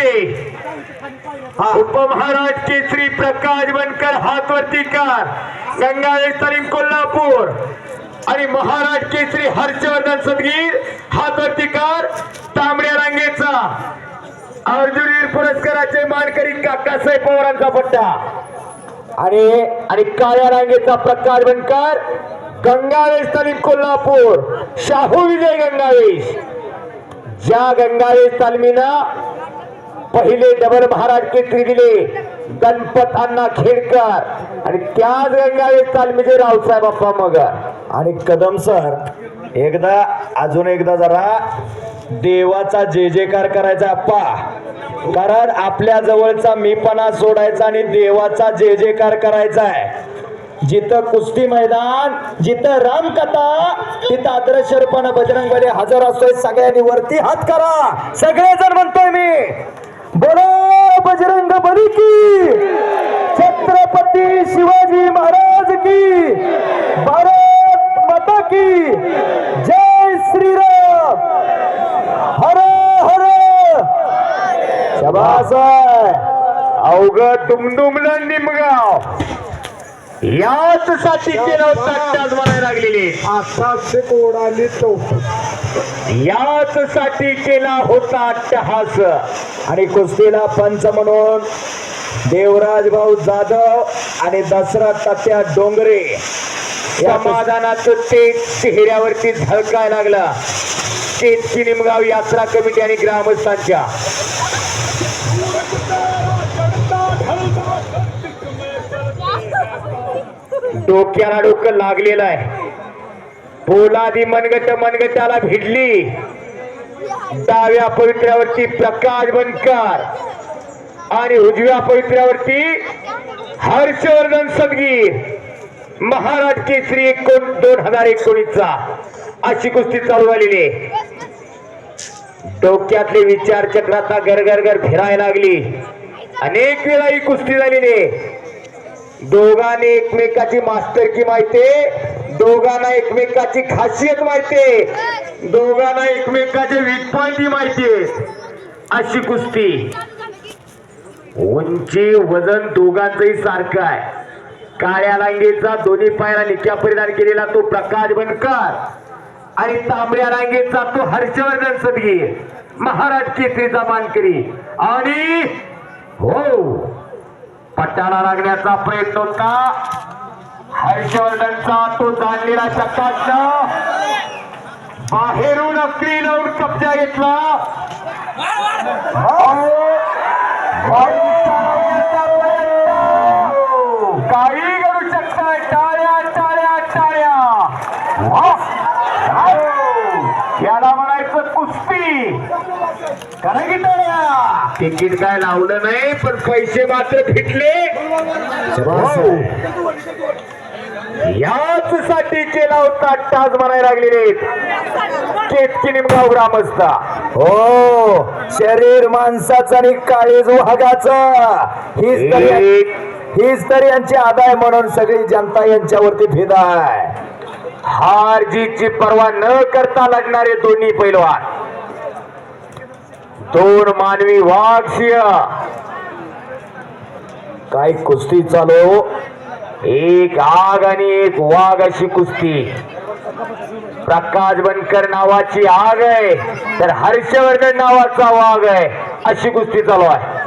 होते उपमहाराज केसरी प्रकाश बनकर हातवरती कार गंगावेश कोल्हापूर आणि महाराज केसरी हर्षवर्धन सदगीर हातवरती कार तांबड्या रांगेचा. अर्जुनवीर पुरस्काराचे मानकरी काकासाहेब पवारांचा पट्टा. आणि आणि काळ्या रांगेचा प्रकाश बनकर गंगावेश तालीम कोल्हापूर. शाहू विजय गंगावेश. ज्या गंगावेश तालमीनं पहिले डबल महाराज केसरी दिले गणपत अण्णा खेडकर. आणि त्याच गंगावेश तालमीचे म्हणजे रावसाहेब अप्पा मग. आणि कदम सर एकदा अजून एकदा जरा देवाचा जे जेकार करायचा अप्पा. कारण आपल्या जवळचा मीपणा सोडायचा आणि देवाचा जे जेकार करायचा आहे. जिथं कुस्ती मैदान जिथं रामकथा तिथं आदर्शपणा बजरंग बली हजर असतोय. सगळ्यांनी वरती हात करा. सगळेजण म्हणतोय मी. बोलो बजरंग बली की। छत्रपती शिवाजी महाराज की। भारत माता की। जय श्रीराम। हर हर। शबास अवघड दुमदुमलं निमगाव. याच साठी केलं होतं त्याच म्हणायला लागलेले आताचे कोडाली तो याच साठी केला होता अट्टहास आणि कुस्तीला पंच म्हणून देवराज भाऊ जाधव आणि दसरा तात्या डोंगरे या समाधानाचं ते चेहऱ्यावरती झळकाय लागलं. केतकी निमगाव यात्रा कमिटी आणि ग्रामस्थांच्या. डोक्याला डोकं लागलेलं आहे. फुलादी मनगट मनगटाला भिडली. डाव्या पवित्र्यावरती प्रकाश बनकार. आणि उजव्या पवित्र्यावरती हर्षवर्धन सदगीर. महाराज केसरी एकोण दोन हजार एकोणीसचा. अशी कुस्ती चालू झालेली. डोक्यातले विचार चक्र आता गरगरगर फिरायला लागली. अनेक वेळा ही कुस्ती झालेली. दोघांनी एकमेकाची मास्तर की माहिती दोघांना एकमेकाची खासियत माहितीये. दोघांना एकमेकाचे वीक पॉइंट माहितीये. अशी कुस्ती. उंची वजन दोघांचंही सारखं आहे. काळ्या रांगेचा दोन्ही पायाला निक्या परिधान केलेला तो प्रकाश बनकर आणि तांबड्या रांगेचा तो हर्षवर्धन सदगीर. महाराज केसरीचा मानकरी. आणि हो पट्टाला लागण्याचा प्रयत्न होता. हर्षवर्धनचा तो जाणलेला शकातनं बाहेरून अक्री लावून कब्जा घेतला. काही घडू शकताय टाळ्या टाळ्या टाळ्या! याला म्हणायचं कुस्ती. करा की टाळ्या. तिकीट काय लावलं नाही पण पैसे मात्र भेटले. हो. याच साठी केला होता टाज म्हणायला लागलेले केतकी निमगाव ग्रामस्थ. हो शरीर माणसाचं आणि काळीज वाघाचं हीच तरी हीच तर यांची आदाय म्हणून सगळी जनता यांच्यावरती फिदा आहे. हार जीतची पर्वा न करता लढणारे दोन्ही पैलवान. दोन मानवी वाघ सिंह. काय कुस्ती चालू? एक आग आणि एक वाघ अशी कुस्ती. प्रकाश बनकर नावाची आग आहे तर हर्षवर्धन नावाचा वाघ आहे अशी कुस्ती चालू आहे.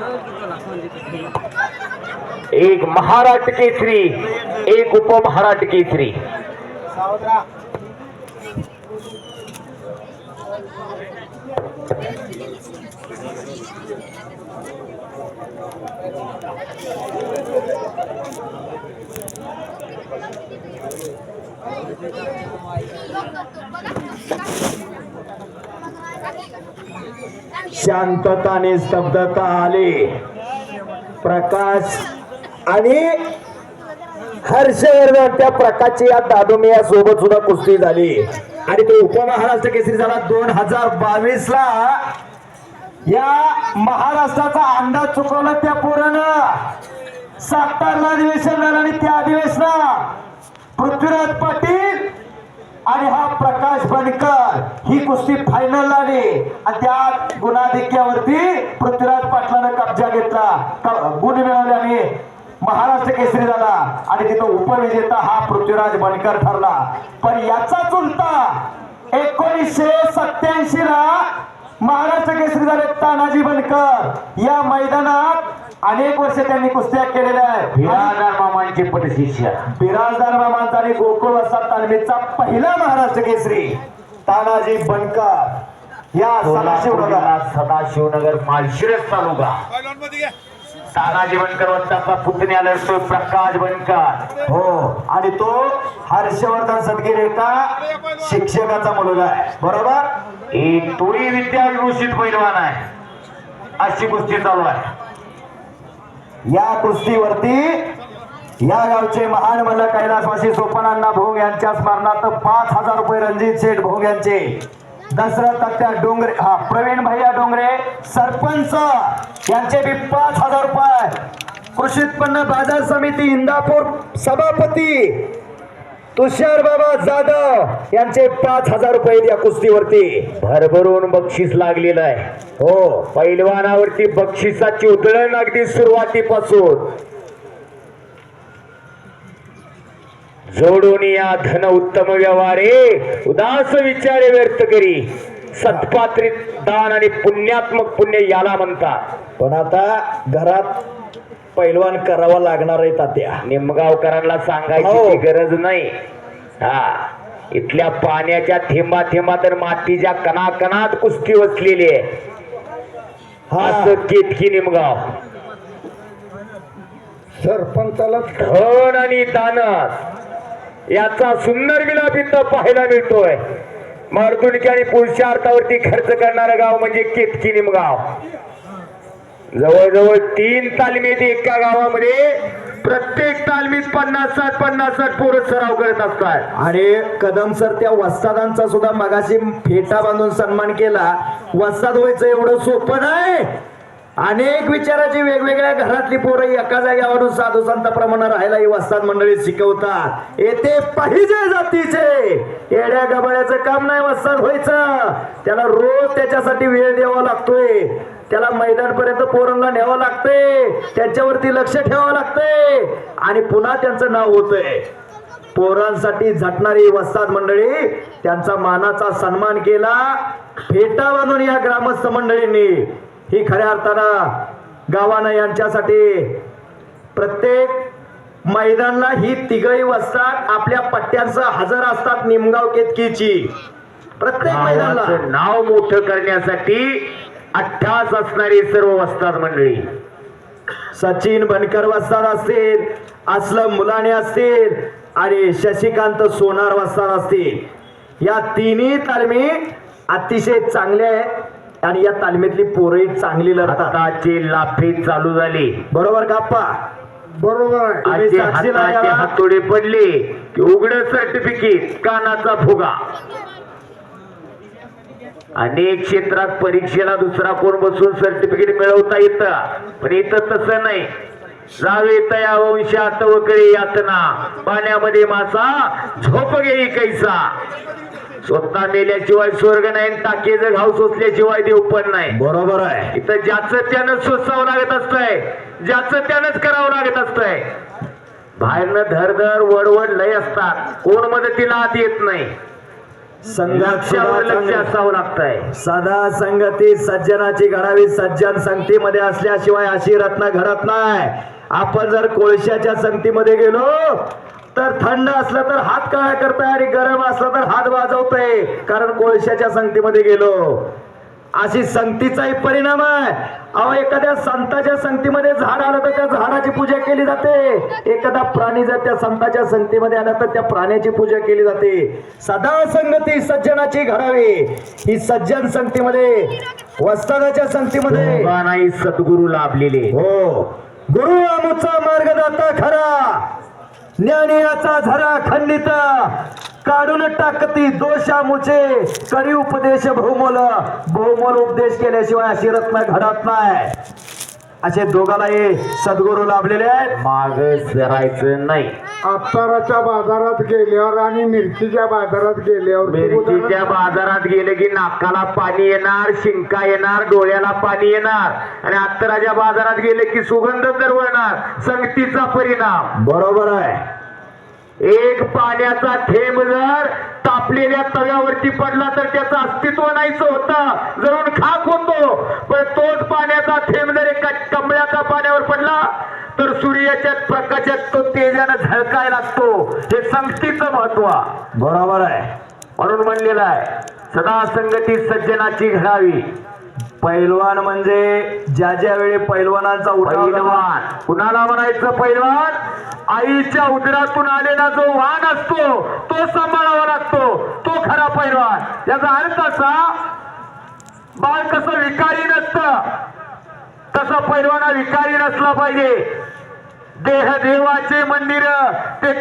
एक महाराष्ट्र केसरी एक उपमहाराष्ट्र केसरी. शांतता आणि स्तब्धता आली. प्रकाश आणि हर्षवर्धन त्या प्रकाशची या दादोमिया सोबत सुद्धा कुस्ती झाली. आणि तो उपमहाराष्ट्र केसरी झाला दोन हजार बावीस ला या महाराष्ट्राचा अंदाज चुकवला त्या पोरानं. सातारला अधिवेशन झालं आणि त्या अधिवेशनात पृथ्वीराज पाटील. आणि हा प्रकाश बनकर. ही कुस्ती फायनल आली. आणि त्या गुणाधिक्यावरती पृथ्वीराज पाटलानं कब्जा घेतला. गुण मिळवल्याने महाराष्ट्र केसरी झाला. आणि तिथं उपविजेता हा पृथ्वीराज बनकर ठरला. पण याचा चुलता एकोणीसशे सत्याऐंशी ला महाराष्ट्र केसरी झाले तानाजी बनकर. या मैदानात अनेक वर्ष त्यांनी कुस्त्या केलेल्या आहेत. बिरादर मामांचे पटशिष्य बिराजदार मामांचा आणि गोकुळ वसात तालमीचा पहिला महाराष्ट्र केसरी तानाजी बनकर. या सदाशिवनगर. सदाशिवनगर माळशिरस तालुका. तानाजी बनकर वस्ताचा पुतण्या लढतोय प्रकाश बनकर. हो आणि तो हर्षवर्धन सदगीर एका शिक्षकाचा मुलगा आहे. बरोबर? ही तोही विद्या विभूषित पैलवान आहे. अशी कुस्ती चालू आहे. या कुस्तीवरती या गावचे महान मल्ल कैलासवासी सोपनांना भोग यांच्या स्मरणार्थ पाच हजार रुपये रणजित शेठ भोग यांचे. दसरथ तत्या डोंगरे हा प्रवीण भैया डोंगरे सरपंच यांचे बी पाच हजार रुपये. कृषी उत्पन्न बाजार समिती इंदापूर सभापती तुषार बाबा जाधव यांचे पाच हजार रुपये या कुस्तीवरती. भरभरून बक्षीस लागलेलं आहे. हो पैलवानावरती बक्षिसाची उतळण अगदी सुरुवातीपासून. जोडून या धन उत्तम व्यवहारे उदास विचारे व्यर्थ करी. सत्पात्रित दान आणि पुण्यात्मक पुण्य याला म्हणतात. पण आता घरात पैलवान करावा लागणार आहे तात्या. निमगावकरांना सांगायची हो. गरज नाही. हा इथल्या पाण्याच्या थेंबा थेंबा तर मातीच्या कणाकणात कुस्ती वसलेली आहे. हा. केतकी निमगाव. सरपंचाला धन आणि दानस याचा सुंदर इथं पाहायला मिळतोय. मर्दुणकी आणि पुरुषार्थावरती खर्च करणारं गाव म्हणजे केतकी निमगाव. जवळजवळ तीन तालमीत एका गावामध्ये. प्रत्येक तालमीत पन्नास साठ पन्नास साठ पोरं सराव करत असतात. आणि कदम सर त्या वस्तादांचा सुद्धा मगाशी फेटा बांधून सन्मान केला. वस्ताद व्हायचं एवढं सोपं नाही. अनेक विचाराची वेगवेगळ्या घरातली पोरं एका जाग्यावरून साधू संताप्रमाणे राहायला ही वस्ताद मंडळी शिकवतात. येते पाहिजे जातीचे. येड्या गबाळ्याचं काम नाही वस्ताद व्हायचं. त्याला रोज त्याच्यासाठी वेळ द्यावा लागतोय. त्याला मैदानपर्यंत पोरांना न्यावं लागतंय. त्यांच्यावरती लक्ष ठेवावं लागतंय. आणि पुन्हा त्यांचं नाव होतंय. पोरांसाठी झटणारी वस्ताद मंडळी त्यांचा मानाचा सन्मान केला. फेटा बांधून या ग्रामस्थ मंडळींनी. ही खऱ्या अर्थानं गावानं यांच्यासाठी प्रत्येक मैदानला ही तिघही वस्ताद आपल्या पट्ट्यांसह हजर असतात निमगाव केतकीची. प्रत्येक मैदानला. नाव मोठं करण्यासाठी अठ्ठास असणारी सर्व वस्ताद मंडळी. सचिन बनकर वस्ताद असतील असलम मुलाने असतील आणि शशिकांत सोनार वस्ताद असतील. या तिन्ही तालमी अतिशय चांगल्या आहेत आणि या तालमीतली पोरही चांगली लढतात. हाताची लाफी चालू झाली. बरोबर का अप्पा बरोबर हाताचे हातोडे पडले की उघड सर्टिफिकेट कानाचा फुगा. अनेक क्षेत्रात परीक्षेला दुसरा कोण बसून सर्टिफिकेट मिळवता येतं? पण इथं तसं नाही. जावे तया वंशात वकळी यातना. पाण्यामध्ये मासा झोप घेई कैसा. स्वतः मेल्याशिवाय स्वर्ग नाही आणि टाकेचं घाव सोसल्याशिवाय देव पण नाही. बरोबर आहे. इथं ज्याचं त्यानं सोसावं लागत असतंय. ज्याचं त्यानंच करावं लागत असतंय. बाहेरनं धरधर वडवड लय असतात. कोण मदतीला आत येत नाही. सुद्धा लक्ष असावं लागतंय. सदा संगती सज्जनाची घडावी सज्जन संगतीमध्ये असल्याशिवाय अशी रत्न घडत नाही. आपण जर कोळशाच्या संगतीमध्ये गेलो तर थंड असलं तर हात काळा करताय आणि गरम असलं तर हात वाजवतोय. कारण कोळशाच्या संगतीमध्ये गेलो. अशी संगतीचाही परिणाम आहे. अहो एखाद्या संताच्या संगतीमध्ये झाड आलं तर त्या झाडाची पूजा केली जाते. एखादा प्राणी जर त्या संताच्या संगतीमध्ये आला तर त्या प्राण्याची पूजा केली जाते. सदा संगती सज्जनाची घडावी. ही सज्जन संगतीमध्ये वस्तादाच्या संगतीमध्ये. नाही सद्गुरू लाभलेले. हो. गुरु आमुचा मार्गदाता खरा. ज्ञानियाचा झरा खंडित. काढून टाकती दोषामुचे करी उपदेश बहुमोल. बहुमोल उपदेश केल्याशिवाय अशी रत्न घडत नाही. असे दोघालाही सद्गुरू लाभलेले आहेत. माग सरायचं नाही. अत्ताराच्या बाजारात गेल्यावर आणि मिरचीच्या बाजारात गेल्यावर मिरचीच्या बाजारात गेले की नाकाला पाणी येणार शिंका येणार डोळ्याला पाणी येणार. आणि अत्तराच्या बाजारात गेले की सुगंध दरवळणार संगतीचा परिणाम. बरोबर आहे. एक पाण्याचा थेंब जर तापलेल्या तव्यावरती पडला तर त्याचं अस्तित्व नाहीच होतं. जळून खाक होतो. पण तोच पाण्याचा थेंब जर एका कमळ्याच्या पाण्यावर पडला तर सूर्याच्या प्रकाशात तो तेजानं झळकाय लागतो. हे संगतीचं महत्त्व. बरोबर आहे. म्हणून म्हणलेलं आहे सदा संगती सज्जनाची घडावी. पैलवान म्हणजे ज्या ज्या वेळी पैलवानांचा पैलवान. कुणाला म्हणायचं पैलवान? आईच्या उदरातून आलेला जो वाण असतो तो सांभाळावा लागतो. तो खरा पैलवान. याचा अर्थ असा बाळ कसं विकारी नसतं तसं पैलवाना विकारी नसला पाहिजे. देह देवाचे मंदिर ते